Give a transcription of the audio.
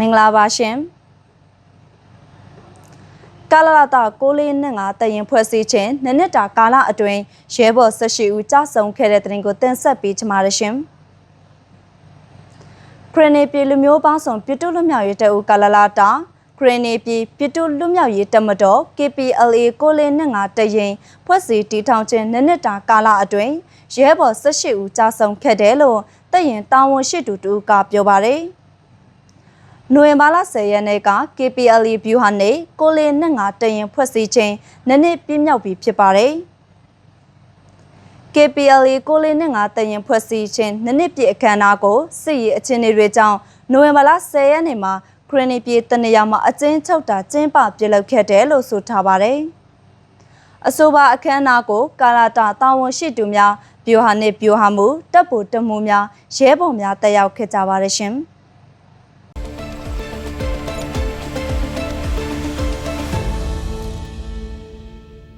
မင်္ဂလာပါရှင်ကာလလာတာ6လေးနဲ့5တရင်ဖွဲ့စည်းခြင်းနှစ်နှစ်တာကာလအတွင်းရဲဘော်18ဦးကြာဆုံးခဲ့တဲ့တဲ့ရင်ကိုတင်ဆက်ပေးချမှာရရှင်ခရနေပြည်လူမျိုးပေါင်းစုံပြည်သူ့လွတ်မြောက်ရေးတပ်ဦးကာလလာတာခရနေပြည်ပြည်သူ့လွတ်မြောက်ရေးတပ်မတော် KPLA 6လေးနဲ့5တရင်ဖွဲ့စည်းတည်ထောင်ခြင်းနှစ်နှစ်တာကာလအတွင်းရဲဘော်18ဦးကြာဆုံးခဲ့တယ်လို့တပ်ရင်တာဝန်ရှိသူတူကပြောပါတယ် နိုဝင်ဘာလ10ရက်နေ့က KPLA ဗျူဟာနဲ့ကိုလေးနဲ့ငါတရင်ဖွဲ့စည်းခြင်းနှစ်နှစ်ပြည့်မြောက်ပြီဖြစ်ပါတယ်။ KPLA ကိုလေးနဲ့ငါတရင်ဖွဲ့စည်းခြင်းနှစ်နှစ်ပြည့်အခမ်းအနားကိုစစ်ရေးအခြေအနေတွေကြောင့်နိုဝင်ဘာလ10ရက်နေ့မှာခရနီပြည်တနေရာမှာအကျဉ်းချုပ်တာကျင်းပပြုလုပ်ခဲ့တယ်လို့ဆိုထားပါတယ်။အဆိုပါအခမ်းအနားကို ကာလာတာတာဝန်ရှိသူများဗျူဟာနဲ့ဗျူဟာမှုတပ်ဖို့တမှုများရဲဘော်များတက်ရောက်ခဲ့ကြပါတယ်ရှင်။